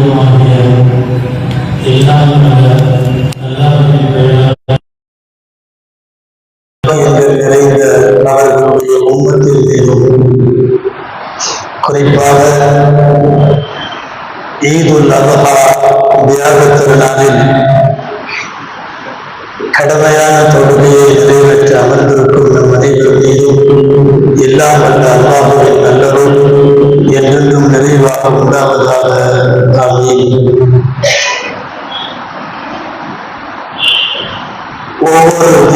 அற்புதமாகிய எல்லாம் நிறைந்த அவர்களுடைய உம்மத்தில் மீதும் குறிப்பாக ஈதுல் தியாக திருநாளில் கடமையான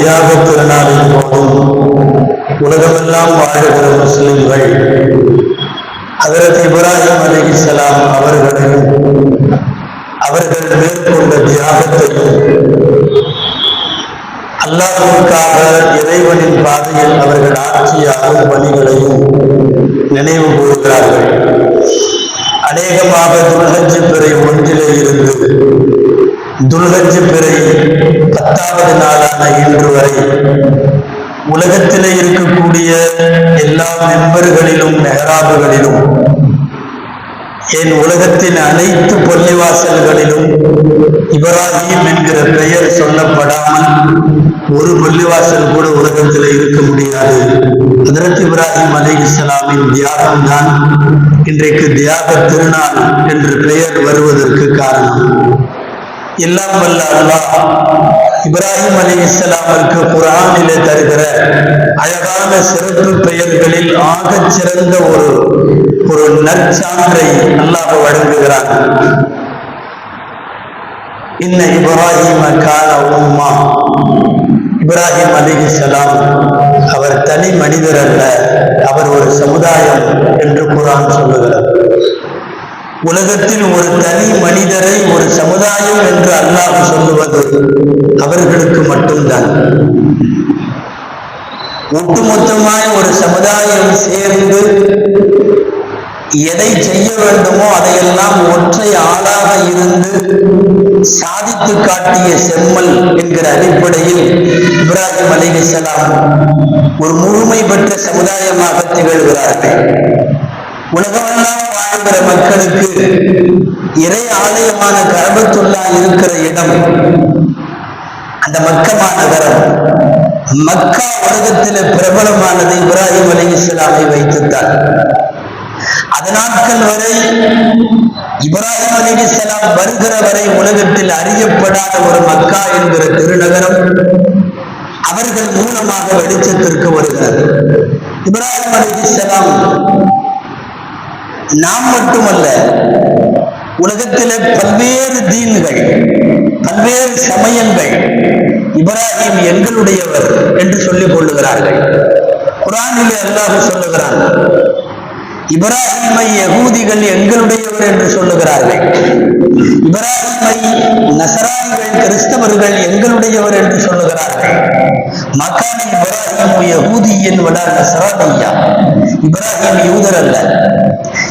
தியாக திருநாளின் போதும். உலகமெல்லாம் வாழ்கிற முஸ்லிம்கள். ஹதரத் இப்ராஹிம் அலிஹிஸ்ஸலாம் அவர்களையும் அவர்கள் மேற்கொண்ட தியாகத்தையும் அல்லாஹுக்காக இறைவனின் பாதையில் அவர்கள் ஆற்றிய அருள் பணிகளையும் நினைவு கூறுகிறார்கள் அநேகமாக துல்ஹஜ் பிறை ஒன்றிலே இருந்து துல்ஹஜ் பிறை பத்தாவது நாளான இன்று வரை உலகத்திலே இருக்கக்கூடிய எல்லா மெம்பர்களிலும் மெஹராபுகளிலும் என் உலகத்தின் அனைத்து பள்ளிவாசல்களிலும் இப்ராஹிம் என்கிற பெயர் சொல்லப்படாமல் ஒரு பள்ளிவாசல் கூட உலகத்தில் இருக்க முடியாது. ஹதரத் இப்ராஹிம் அலை இஸ்லாமின் தியாகம் தான் இன்றைக்கு தியாக திருநாள் என்று பெயர் வருவதற்கு காரணம். எல்லாம் வல்ல அல்லாஹ் இப்ராஹிம் அலி இஸ்லாமிற்கு குரானிலே தருகிற அழகான சிறப்பு பெயர்களில் ஆகச் சிறந்த ஒரு ஒரு நற்சான்றை அல்லாஹ் வழங்குகிறார் இன்ன இப்ராஹிம கால உம்மா. இப்ராஹிம் அலிஹிஸ்ஸலாம் அவர் தனி மனிதர் அல்ல அவர் ஒரு சமுதாயம் என்று குரான் சொல்லுகிறார் உலகத்தில் ஒரு தனி மனிதரை ஒரு சமுதாயம் என்று அல்லாஹ் சொல்லுவது அவர்களுக்கு மட்டும்தான். ஒட்டுமொத்தமாய் ஒரு சமுதாயம் சேர்ந்து எதை செய்ய வேண்டுமோ அதையெல்லாம் ஒற்றை ஆளாக இருந்து சாதித்து காட்டிய செம்மல் என்கிற அடிப்படையில் இப்ராஹிம் அலிகலாம் ஒரு முழுமை பெற்ற சமுதாயமாக திகழ்கிறார்கள். உலகமெல்லாம் வாழ்கிற மக்களுக்கு இறை ஆலயமான கரபத்துள்ளா இருக்கிற இடம் அந்த மக்கமா நகரம். மக்கா உலகத்தில் பிரபலமானது இப்ராஹிம் அலி இஸ்லாமை வைத்துத்தான். அது நாட்கள் வரை இப்ராஹிம் அலி இஸ்லாம் வருகிற வரை உலகத்தில் அறியப்படாத ஒரு மக்கா என்கிற திருநகரம் அவர்கள் மூலமாக வெளிச்சத்திற்கு வருகிறார் இப்ராஹிம் அலி இஸ்லாம் நாம் மட்டுமல்ல உலகத்தில பல்வேறு தீன்கள் பல்வேறு சமயங்கள் இப்ராஹிம் எங்களுடையவர் என்று சொல்லிக் கொள்ளுகிறார்கள். குரானிலே அல்லாஹ் சொல்லுகிறான் இப்ராஹிமை யகூதிகள் எங்களுடையவர் என்று சொல்லுகிறார்கள். இப்ராஹிமை நசரானிகள் கிறிஸ்தவர்கள் எங்களுடையவர் என்று சொல்லுகிறார்கள். மக்கானி இப்ராஹிம் யகூதியின் விட நசரானியா இப்ராஹிம் யூதர் அல்ல.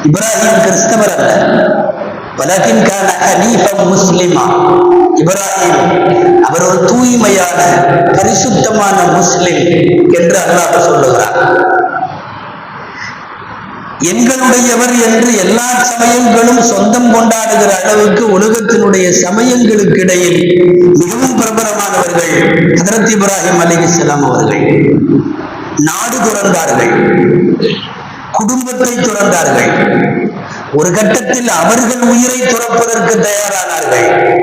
இப்ராஹிம் கிறிஸ்தவர் அல்ல. வலகின் கான ஹனீஃபம் முஸ்லிமா? இப்ராஹிம் அவர் ஒரு தூய்மையான பரிசுத்தமான முஸ்லிம் என்று அல்லாஹ் சொல்லுகிறார் எங்களுடையவர் என்று எல்லா சமயங்களும் சொந்தம் கொண்டாடுகிற அளவுக்கு உலகத்தினுடைய சமயங்களுக்கு இடையில் மிகவும் பிரபலமானவர்கள் ஹதரத் இப்ராஹிம் அலி இஸ்லாம் அவர்கள். நாடு துறந்தார்கள். குடும்பத்தை துறந்தார்கள். ஒரு கட்டத்தில் அவர்கள் உயிரை துறப்பதற்கு தயாரானார்கள்.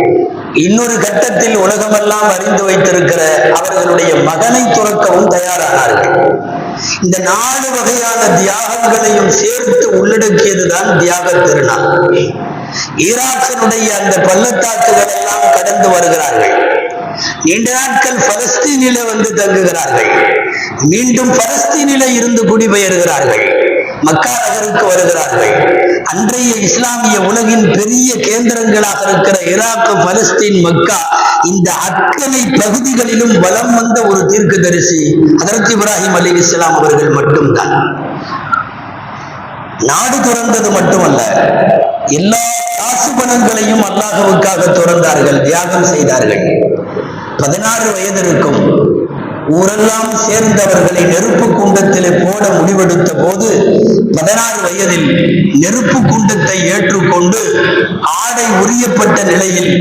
இன்னொரு கட்டத்தில் உலகமெல்லாம் அறிந்து வைத்திருக்கிற அவர்களுடைய மகனை துறக்கவும் தயாரானார்கள். இந்த நாலு வகையான தியாகங்களையும் சேர்த்து உள்ளடக்கியதுதான் தியாக திருநாள் ஈராக்கினுடைய அந்த பள்ளத்தாக்குகள் எல்லாம் கடந்து வருகிறார்கள். நீண்ட நாட்கள் பலஸ்தீனில வந்து தங்குகிறார்கள். மீண்டும் பலஸ்தீனில இருந்து குடிபெயர்கிறார்கள். மக்கா நகருக்கு வருகிறார்கள். அன்றைய இஸ்லாமிய உலகின் பெரிய கேந்திரங்களாக இருக்கிற ஈராக் பலஸ்தீன் மக்கா இந்த அத்தனை பகுதிகளிலும் வலம் வந்த ஒரு தீர்க்க தரிசி அதற்கு இப்ராஹிம் அலி இஸ்லாம் அவர்கள் மட்டும்தான். நாடு துறந்தது மட்டுமல்ல எல்லா காசுபணங்களையும் அல்லாஹவுக்காக துறந்தார்கள் தியாகம் செய்தார்கள். பதினாறு வயது இருக்கும். ஊரெல்லாம் சேர்ந்தவர்களை நெருப்பு குண்டத்திலே போட முடிவெடுத்த போது பதினாறு வயதில் நெருப்பு குண்டத்தை ஏற்றுக்கொண்டு ஆடை உரியப்பட்ட நிலையில்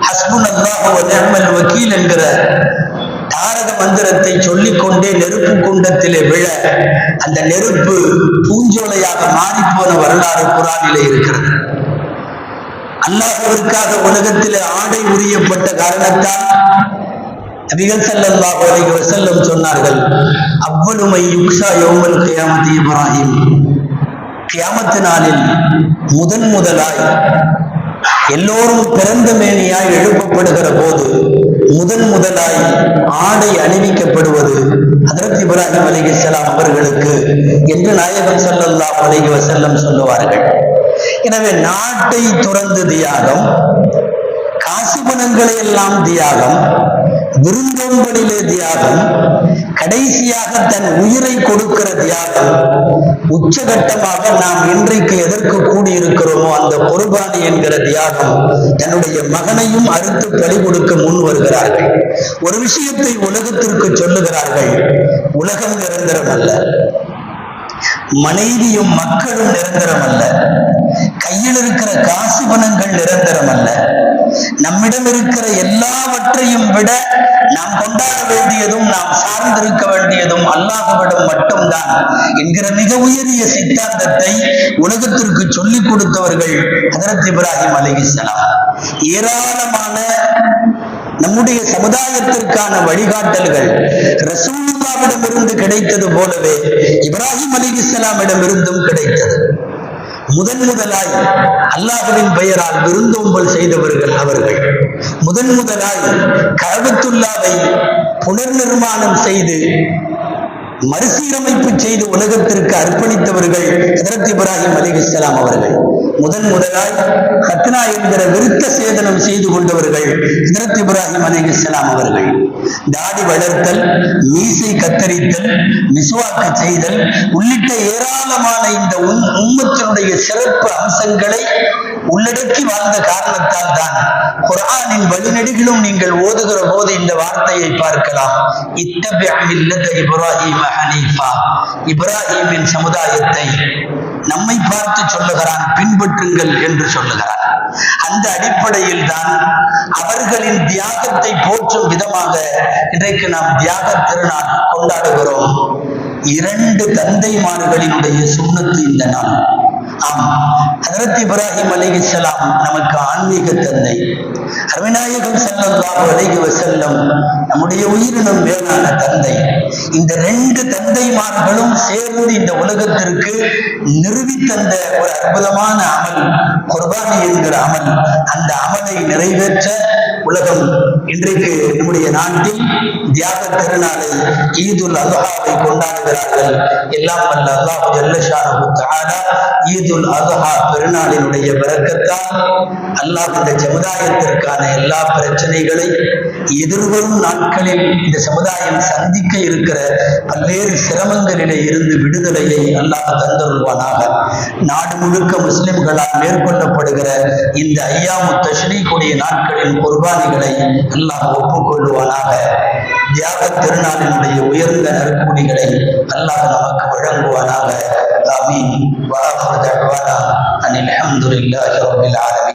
ஹஸ்புன் அல்லாஹ் வக்கீல் என்கிற தாரக மந்திரத்தை சொல்லிக்கொண்டே நெருப்பு குண்டத்திலே விழ அந்த நெருப்பு பூஞ்சோலையாக மாறிப்போன வரலாறு குரானிலே இருக்கிறது. அல்லாஹிற்காக உலகத்திலே ஆடை உரியப்பட்ட காரணத்தால் நபிகள் ஸல்லல்லாஹு அலைஹி வஸல்லம் சொன்னார்கள் அவ்வளுமை யுக்ஷா யௌமல் கியாமத்தி இப்ராஹிம். கியாமத்து நாளில் முதன் முதலாய் எல்லோரும் பிறந்த மேனியாய் எழுப்பப்படுகிற போது முதன் முதலாய் ஆடை அணிவிக்கப்படுவது ஹதரத் இப்ராஹிம் அலைஹிஸ்ஸலாம் அவர்களுக்கு என்று நாயகம் ஸல்லல்லாஹு அலிகி வசல்லம் சொல்லுவார்கள். எனவே நாட்டை துறந்து தியாகம் காசு பணங்களை எல்லாம் தியாகம் விருந்தோம்படிலே தியாகம் கடைசியாக தன் உயிரை கொடுக்கிற தியாகம் உச்சகட்டமாக நாம் இன்றைக்கு எதற்கு கூடியிருக்கிறோமோ அந்த குர்பானி என்கிற தியாகம் தன்னுடைய மகனையும் அறுத்து பலி கொடுக்க முன் வருகிறார்கள். ஒரு விஷயத்தை உலகத்திற்கு சொல்லுகிறார்கள் உலகம் நிரந்தரம் அல்ல. மனைவியும் மக்களும் நிரந்தரம் அல்ல கையில் இருக்கிற காசு பணங்கள் நிரந்தரம் அல்ல நம்மிடம் இருக்கிற எல்லாவற்றையும் விட நாம் கொண்டாட வேண்டியதும் நாம் சார்ந்திருக்க வேண்டியதும் அல்லாஹ்விடம் மட்டும்தான் என்கிற மிக உயரிய சித்தாந்தத்தை உலகத்திற்கு சொல்லிக் கொடுத்தவர்கள் ஹதரத் இப்ராஹிம் அலைஹிஸ்ஸலாம் ஏராளமான நம்முடைய சமுதாயத்திற்கான வழிகாட்டல்கள் ரசூலுல்லாவிடமிருந்து கிடைத்தது போலவே இப்ராஹிம் அலிகிஸ்லாமிடம் இருந்தும் கிடைத்தது. முதன் முதலாய் அல்லாஹுவின் பெயரால் விருந்தோம்பல் செய்தவர்கள் அவர்கள். முதன் முதலாய் கழகத்துல்லாவை புனர் நிர்மாணம் செய்து மறுசீரமைப்பு செய்து உலகத்திற்கு அர்ப்பணித்தவர்கள் ஹதரத் இப்ராஹிம் அலிஹிஸ்லாம் அவர்கள். முதன் முதலாய் ஹத்னா என்கிற விருத்த சேதனம் செய்து கொண்டவர்கள் ஹதரத் இப்ராஹிம் அலிஹிஸ்லாம் அவர்கள். தாடி வளர்த்தல் மீசை கத்தரித்தல் மிசுவாக்கு செய்தல் உள்ளிட்ட ஏராளமான இந்த உம்- உம்மத்தினுடைய சிறப்பு அம்சங்களை உள்ளடக்கி வாழ்ந்த காரணத்தால் தான் குரானின் வழிநெடுகிலும் நீங்கள் ஓதுகிற போது இந்த வார்த்தையை பார்க்கலாம். இத்தபிஅ மில்லத இப்ராஹிம ஹனீஃபா. இப்ராஹிமின் சமுதாயத்தை நம்மை பார்த்து சொல்லுகிறான் பின்பற்றுங்கள் என்று சொல்லுகிறான் அந்த அடிப்படையில் தான் அவர்களின் தியாகத்தை போற்றும் விதமாக இன்றைக்கு நாம் தியாக திருநாள் கொண்டாடுகிறோம். இரண்டு தந்தைமார்களினுடைய சுண்ணத்து இந்த நாள். ஆம் ஹதரத் இப்ராஹிம் இஸ்லாம் நமக்கு ஆன்மீக தந்தை. அருவிநாயகம் ஸல்லல்லாஹு அலைஹி வசல்லம் நம்முடைய உயிரினம் மேலான தந்தை. இந்த ரெண்டு தந்தைமார்களும் சேர்ந்து இந்த உலகத்திற்கு நிறுவி தந்த ஒரு அற்புதமான அமல் குர்பானி என்கிற அமல். அந்த அமலை நிறைவேற்ற உலகம். இன்றைக்கு நம்முடைய நாட்டில் தியாக திருநாளை ஈதுல் அதுஹாவை கொண்டாடுகிறார்கள். எல்லாம் வல்ல அல்லாஹ் ஜல்லஷாஹு தஆலா ஈதுல் அதுஹா பெருநாளினுடைய பரக்கத்தால் அல்லாஹ் இந்த சமுதாயத்திற்கான எல்லா பிரச்சனைகளை எதிர்வரும் நாட்களில் இந்த சமுதாயம் சந்திக்க இருக்கிற பல்வேறு சிரமங்களிலே இருந்து விடுதலையை அல்லாஹ் தந்தருள்வானாக. நாடு முழுக்க முஸ்லிம்களால் மேற்கொள்ளப்படுகிற இந்த ஐயாமு தஷ்ரீக்குடைய நாட்களின் குர்பானிகளை அல்லாஹ் ஒப்புக்கொள்வானாக. தியாக திருநாளினுடைய உயர்ந்த நற்கூலிகளை அல்லாஹ் நமக்கு வழங்குவானாக. ஆமீன். வாஹர் தஅவானா அனில் ஹம்துலில்லாஹி ரப்பில் ஆலமீன்.